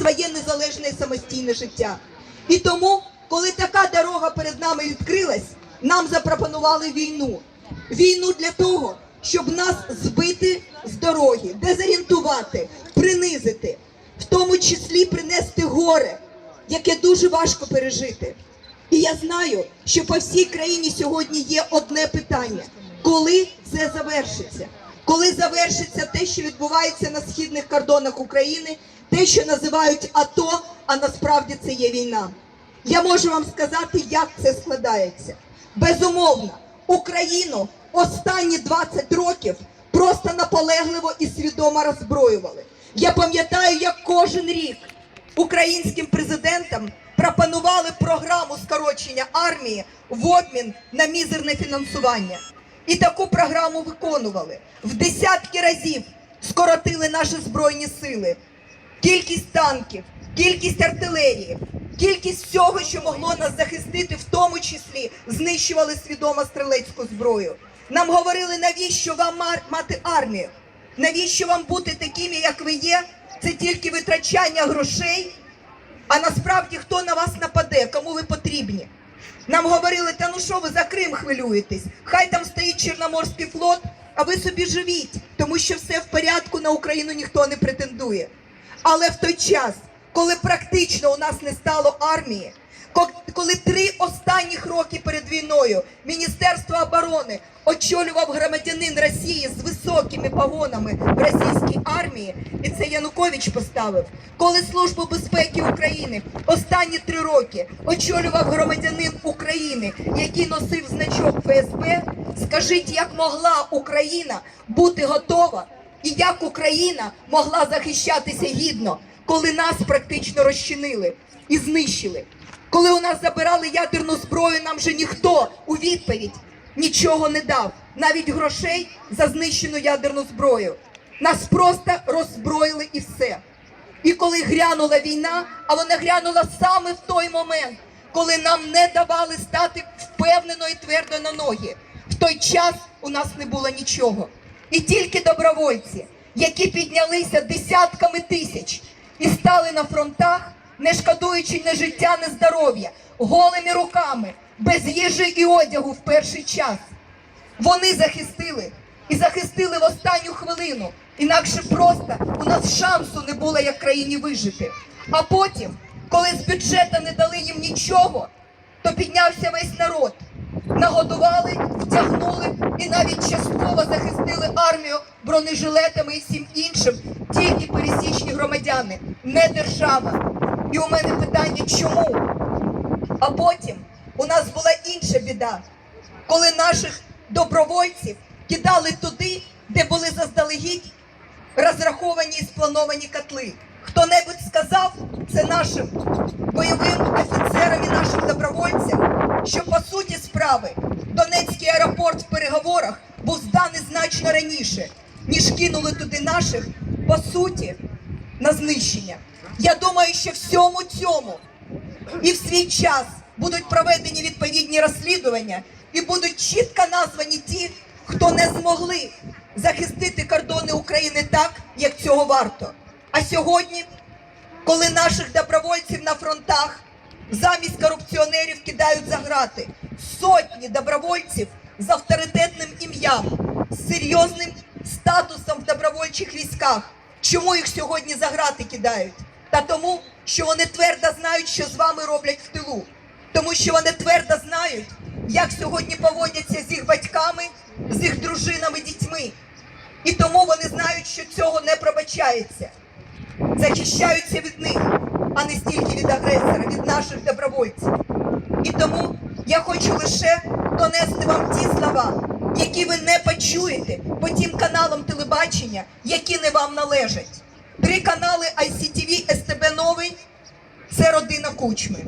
своє незалежне і самостійне життя. І тому, коли така дорога перед нами відкрилась, нам запропонували війну. Війну для того, щоб нас збити з дороги, дезорієнтувати, принизити, в тому числі принести горе, яке дуже важко пережити. І я знаю, що по всій країні сьогодні є одне питання: коли це завершиться? Коли завершиться те, що відбувається на східних кордонах України, те, що називають АТО, а насправді це є війна. Я можу вам сказати, як це складається. Безумовно, Україну останні 20 років просто наполегливо і свідомо роззброювали. Я пам'ятаю, як кожен рік українським президентам пропонували програму скорочення армії в обмін на мізерне фінансування. І таку програму виконували. В десятки разів скоротили наші збройні сили. Кількість танків, кількість артилерії, кількість всього, що могло нас захистити, в тому числі знищували свідомо стрілецьку зброю. Нам говорили, навіщо вам мати армію? Навіщо вам бути такими, як ви є? Це тільки витрачання грошей. А насправді хто на вас нападе, кому ви потрібні? Нам говорили, та ну що ви за Крим хвилюєтесь? Хай там стоїть Чорноморський флот, а ви собі живіть, тому що все в порядку на Україну ніхто не претендує. Але в той час, коли практично у нас не стало армії, ко- коли три останніх роки перед війною Міністерство оборони очолював громадянин Росії з високими погонами в російській армії, і це Янукович поставив, коли Службу безпеки України останні три роки очолював громадянин України, який носив значок ФСБ, скажіть, як могла Україна бути готова і як Україна могла захищатися гідно, коли нас практично розчинили і знищили? Коли у нас забирали ядерну зброю, нам же ніхто у відповідь нічого не дав, навіть грошей за знищену ядерну зброю. Нас просто роззброїли і все. І коли грянула війна, а вона грянула саме в той момент, коли нам не давали стати впевнено і твердо на ноги. В той час у нас не було нічого. І тільки добровольці, які піднялися десятками тисяч і стали на фронтах, не шкодуючи ні життя, ні здоров'я, голими руками, без їжі і одягу в перший час. Вони захистили і захистили в останню хвилину. Інакше просто у нас шансу не було як країні вижити. А потім, коли з бюджету не дали їм нічого, то піднявся весь народ. Нагодували, втягнули і навіть частково захистили армію бронежилетами і всім іншим, тільки пересічні громадяни, не держава. І у мене питання, чому? А потім у нас була інша біда, коли наших добровольців кидали туди, де були заздалегідь розраховані і сплановані котли. Хто-небудь сказав це нашим бойовим офіцерам і нашим добровольцям, що по суті справи Донецький аеропорт в переговорах був зданий значно раніше, ніж кинули туди наших по суті на знищення. Я думаю, що всьому цьому і в свій час будуть проведені відповідні розслідування і будуть чітко названі ті, хто не змогли захистити кордони України так, як цього варто. А сьогодні, коли наших добровольців на фронтах замість корупціонерів кидають за грати сотні добровольців з авторитетним ім'ям, з серйозним статусом в добровольчих військах. Чому їх сьогодні за грати кидають? Та тому, що вони твердо знають, що з вами роблять в тилу. Тому що вони твердо знають, як сьогодні поводяться з їх батьками, з їх дружинами, дітьми. І тому вони знають, що цього не пробачається. Захищаються від них, а не стільки від агресора, від наших добровольців. І тому я хочу лише донести вам ті слова, які ви не почуєте по тим каналам телебачення, які не вам належать. Три канали ICTV, СТБ Новий це родина Кучми.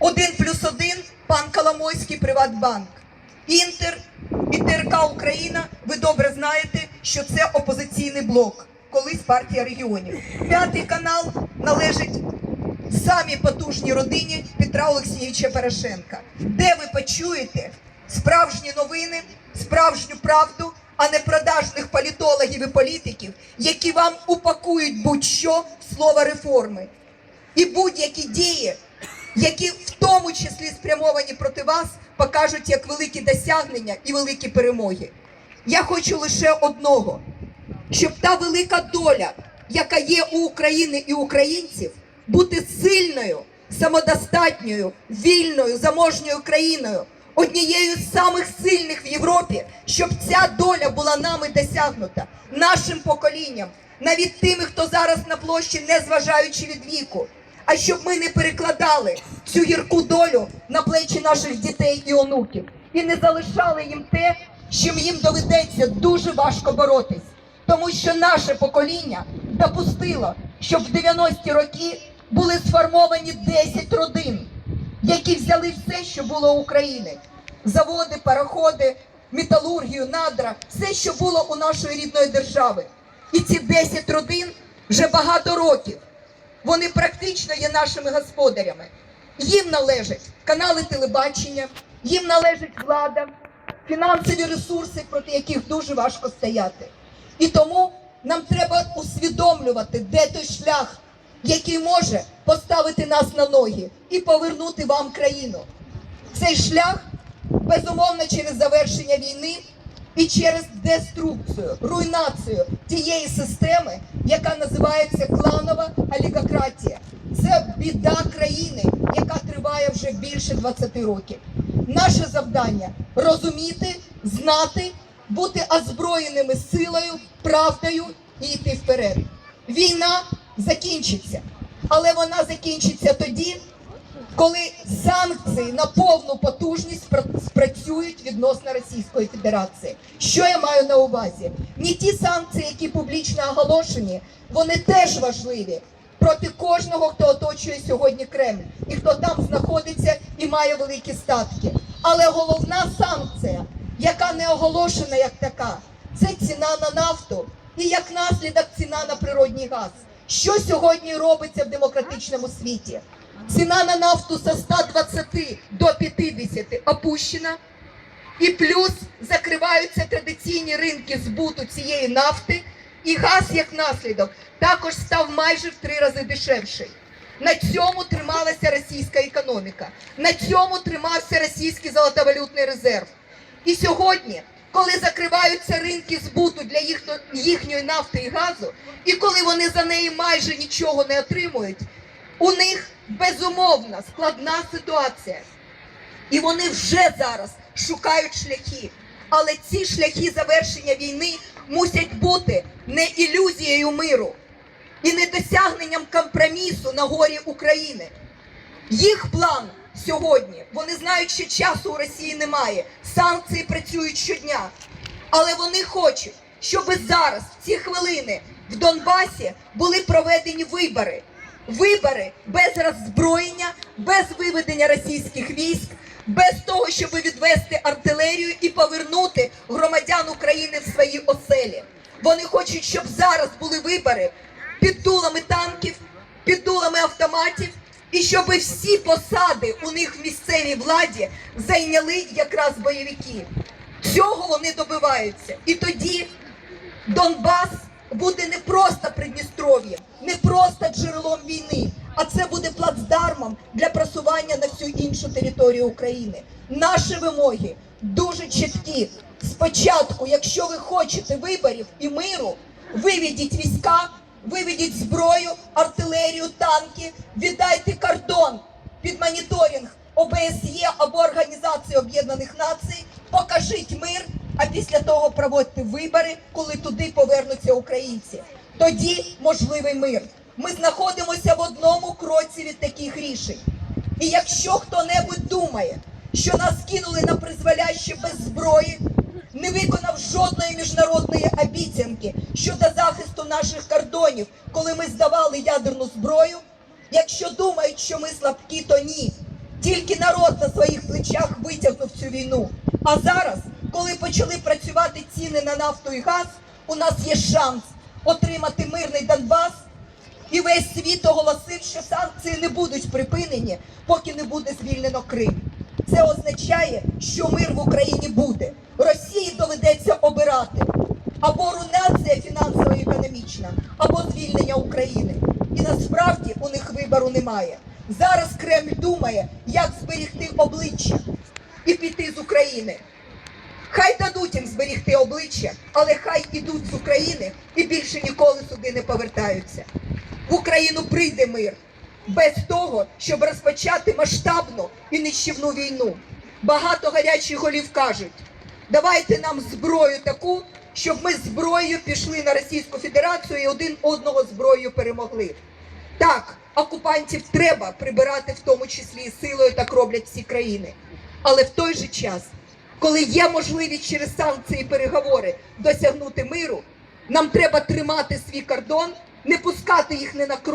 Один плюс один пан Коломойський Приватбанк. Інтер і ТРК Україна. Ви добре знаєте, що це опозиційний блок, колись партія регіонів. П'ятий канал належить самій потужній родині Петра Олексійовича Порошенка, де ви почуєте справжні новини, справжню правду, а не продажних політологів і політиків, які вам упакують будь-що слово реформи. І будь-які дії, які в тому числі спрямовані проти вас, покажуть як великі досягнення і великі перемоги. Я хочу лише одного, щоб та велика доля, яка є у України і українців, бути сильною, самодостатньою, вільною, заможньою країною, однією з самих сильних в Європі, щоб ця доля була нами досягнута, нашим поколінням, навіть тими, хто зараз на площі, не зважаючи від віку. А щоб ми не перекладали цю гірку долю на плечі наших дітей і онуків і не залишали їм те, чим їм доведеться дуже важко боротись, тому що наше покоління допустило, щоб в 90-ті роки були сформовані 10 родин, які взяли все, що було України: заводи, пароходи, металургію, надра, все, що було у нашої рідної держави. І ці 10 родин вже багато років. Вони практично є нашими господарями. Їм належать канали телебачення, їм належить влада, фінансові ресурси, проти яких дуже важко стояти. І тому нам треба усвідомлювати, де той шлях, який може поставити нас на ноги і повернути вам країну. Цей шлях безумовно через завершення війни і через деструкцію, руйнацію тієї системи, яка називається кланова олігократія. Це біда країни, яка триває вже більше 20 років. Наше завдання розуміти, знати, бути озброєними силою, правдою і йти вперед. Війна закінчиться, але вона закінчиться тоді, коли санкції на повну потужність спрацюють відносно Російської Федерації. Що я маю на увазі? Ні ті санкції, які публічно оголошені, вони теж важливі проти кожного, хто оточує сьогодні Кремль, і хто там знаходиться і має великі статки. Але головна санкція, яка не оголошена як така, це ціна на нафту і як наслідок ціна на природній газ. Що сьогодні робиться в демократичному світі? Ціна на нафту з 120 до 50 опущена, і плюс закриваються традиційні ринки збуту цієї нафти, і газ як наслідок також став майже в три рази дешевший. На цьому трималася російська економіка, на цьому тримався російський золотовалютний резерв. І сьогодні, коли закриваються ринки збуту для їхньо- їхньої нафти і газу, і коли вони за неї майже нічого не отримують, у них безумовно складна ситуація. І вони вже зараз шукають шляхи. Але ці шляхи завершення війни мусять бути не ілюзією миру і не досягненням компромісу на горі України. Їх план сьогодні. Вони знають, що часу у Росії немає. Санкції працюють щодня. Але вони хочуть, щоб зараз, в ці хвилини, в Донбасі були проведені вибори. Вибори без роззброєння, без виведення російських військ, без того, щоб відвести артилерію і повернути громадян України в свої оселі. Вони хочуть, щоб зараз були вибори під дулами танків, під дулами автоматів, і щоб всі посади у них в місцевій владі зайняли якраз бойовики. Цього вони добиваються. І тоді Донбас буде не просто Придністров'ям, не просто джерелом війни, а це буде плацдармом для просування на всю іншу територію України. Наші вимоги дуже чіткі. Спочатку, якщо ви хочете виборів і миру, виведіть війська, виведіть зброю, артилерію, танки, віддайте кордон під моніторинг ОБСЄ або Організації Об'єднаних Націй, покажіть мир, а після того проводьте вибори, коли туди повернуться українці. Тоді можливий мир. Ми знаходимося в одному кроці від таких рішень. І якщо хто-небудь думає, що нас кинули на призволяще без зброї, не виконав жодної міжнародної обіцянки щодо захисту наших кордонів, коли ми здавали ядерну зброю, якщо думають, що ми слабкі, то ні. Тільки народ на своїх плечах витягнув цю війну. А зараз, коли почали працювати ціни на нафту і газ, у нас є шанс отримати мирний Донбас. І весь світ оголосив, що санкції не будуть припинені, поки не буде звільнено Крим. Це означає, що мир в Україні буде. Росії доведеться обирати або руйнація фінансово-економічна, або звільнення України. І насправді у них вибору немає. Зараз Кремль думає, як зберегти обличчя і піти з України. Хай дадуть їм зберігти обличчя, але хай ідуть з України і більше ніколи сюди не повертаються. В Україну прийде мир без того, щоб розпочати масштабну і нищівну війну. Багато гарячих голів кажуть: давайте нам зброю таку, щоб ми зброєю пішли на Російську Федерацію і один одного зброєю перемогли. Так, окупантів треба прибирати в тому числі і силою, так роблять всі країни. Але в той же час, коли є можливість через санкції і переговори досягнути миру, нам треба тримати свій кордон, не пускати їх не на кров.